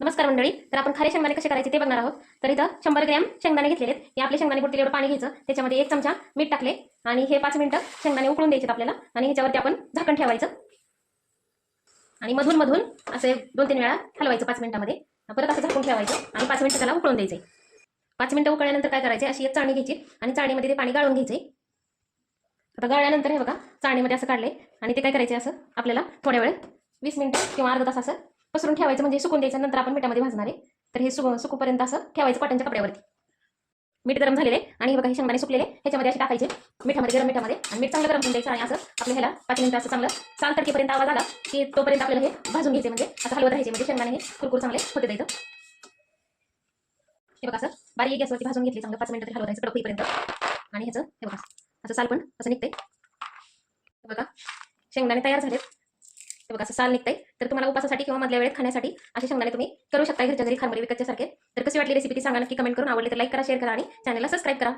नमस्कार मंडळी तर आपण खारे शेंगदाणे कसे करायचे ते बघणार आहोत. तर इथं शंभर ग्रॅम शेंगदाणे घेतलेले आहेत. हे आपले शेंगदाणे बुडतील एवढं पाणी घ्यायचं त्याच्यामध्ये एक चमचा मीठ टाकले आणि हे पाच मिनिटं शेंगदाणे उकळून द्यायचे आपल्याला आणि ह्याच्यावरती आपण झाकण ठेवायचं. आणि मधून मधून असे दोन तीन वेळा हलवायचं पाच मिनिटामध्ये. परत असं झाकून ठेवायचं आणि पाच मिनिटं त्याला उकळून द्यायचे पाच मिनिटं उकळल्यानंतर काय करायचे अशी एक चाळणी घ्यायची आणि चाळणीमध्ये ते पाणी गाळून घ्यायचे आता गाळल्यानंतर हे बघा चाळणीमध्ये असं काढले आणि ते काय करायचे असं आपल्याला थोड्या वेळ वीस मिनिटं किंवा अर्धा तास असं पसरून ठेवायचं म्हणजे सुकून द्यायचं नंतर आपण मिठामध्ये भाजणार आहे. तर हे सुकू सुकूपर्यंत असं ठेवायचं कॉटनच्या कपड्यावरती. मीठ गरम झालेले आणि हे बघा हे शेंगदाणे सुकलेले ह्याच्यामध्ये असे टाकायचे. मिठामध्ये गरम मिठामध्ये. आणि मीठ चांगलं गरम होऊन द्यायचं आणि असं आपल्या ह्याला पाच मिनिटं असं चांगलं साल तडकीपर्यंत आवाज आला की तोपर्यंत आपल्याला हे भाजून घ्यायचे म्हणजे असं हलवत राहायचे. म्हणजे शेंगदाणे हे कुरकुर चांगले होते द्यायचं हे बघा असं बारीक गॅसवरती भाजून घेतले. चांगलं पाच मिनिटं तरी हलवत राहायचं कडकईपर्यंत आणि ह्याचं हे बघा असं साल पण असं निघतंय. बघा शेंगदाणे तयार झालेत. हे बघा असं साल निघतंय. तर तुम्हाला उपासासाठी किंवा मधल्या वेळेत खाण्यासाठी अशी शेंगदाणे तुम्ही करू शकता घरच्या घरी खानबरी विकतच्या सारखे. तर कशी वाटली रेसिपी ती सांगा नक्की कमेंट करून आवडली तर लाईक करा शेअर करा आणि चॅनलला सबस्क्राईब करा.